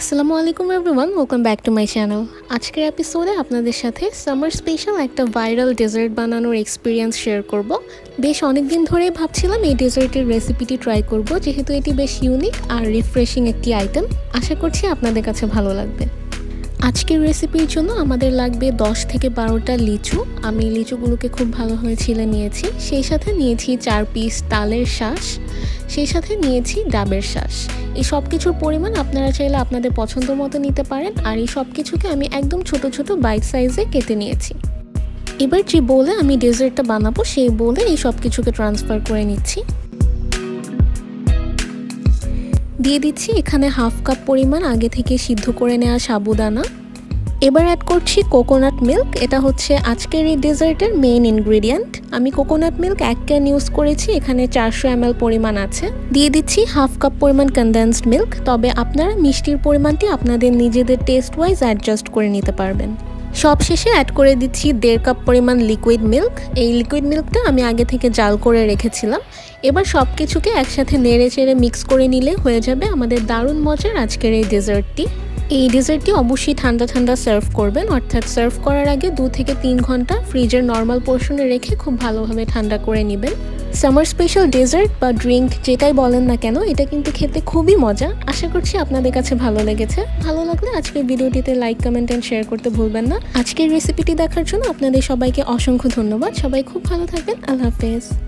আসসালামু আলাইকুম everyone welcome back to my channel আজকের এপিসোডে আপনাদের সাথে সামার স্পেশাল একটা ভাইরাল ডেজার্ট বানানোর এক্সপিরিয়েন্স শেয়ার করব। বেশ অনেক দিন ধরেই ভাবছিলাম এই ডেজার্টের রেসিপিটি ট্রাই করব, যেহেতু এটি বেশ ইউনিক আর রিফ্রেশিং একটি আইটেম আশা করছি আপনাদের কাছে ভালো লাগবে। আজকের রেসিপির জন্য আমাদের লাগবে দশ থেকে বারোটা লিচু। আমি লিচুগুলোকে খুব ভালোভাবে ছিলে নিয়েছি। সেই সাথে নিয়েছি চার পিস তালের শ্বাস সেই সাথে নিয়েছি ডাবের শ্বাস এই সব কিছুর পরিমাণ আপনারা চাইলে আপনাদের পছন্দ মতো নিতে পারেন। আর এই সব কিছুকে আমি একদম ছোট ছোট বাইট সাইজে কেটে নিয়েছি। এবার যে বলে আমি ডেজার্টটা বানাবো, সেই বলে এই সব কিছুকে ট্রান্সফার করে নিচ্ছি। দিয়ে দিচ্ছি এখানে হাফ কাপ পরিমাণ আগে থেকে সিদ্ধ করে নেওয়া সাবুদানা। এবার অ্যাড করছি কোকোনাট মিল্ক এটা হচ্ছে আজকের এই ডেজার্টের মেইন ইনগ্রেডিয়েন্ট আমি কোকোনাট মিল্ক এক ক্যান ইউজ করেছি, এখানে চারশো এম পরিমাণ আছে। দিয়ে দিচ্ছি হাফ কাপ পরিমাণ কনডেন্সড মিল্ক তবে আপনারা মিষ্টির পরিমাণটি আপনাদের নিজেদের টেস্ট ওয়াইজ অ্যাডজাস্ট করে নিতে পারবেন। সব শেষে অ্যাড করে দিচ্ছি দেড় কাপ পরিমাণ লিকুইড মিল্ক এই লিকুইড মিল্কটা আমি আগে থেকে জাল করে রেখেছিলাম। এবার সব কিছুকে একসাথে নেড়ে চেড়ে মিক্স করে নিলে হয়ে যাবে আমাদের দারুণ মজার আজকের এই ডেজার্টটি এই ডেজার্টটি অবশ্যই ঠান্ডা ঠান্ডা সার্ভ করবেন, অর্থাৎ সার্ভ করার আগে দু থেকে তিন ঘণ্টা ফ্রিজের নর্মাল পোর্শনে রেখে খুব ভালোভাবে ঠান্ডা করে নেবেন। সামার স্পেশাল ডেজার্ট বা ড্রিঙ্ক যেটাই বলেন না কেন, এটা কিন্তু খেতে খুবই মজা। আশা করছি আপনাদের কাছে ভালো লেগেছে। ভালো লাগলে আজকের ভিডিওটিতে লাইক কমেন্ট অ্যান্ড শেয়ার করতে ভুলবেন না। আজকের রেসিপিটি দেখার জন্য আপনাদের সবাইকে অসংখ্য ধন্যবাদ। সবাই খুব ভালো থাকবেন। আল্লাহ হাফেজ।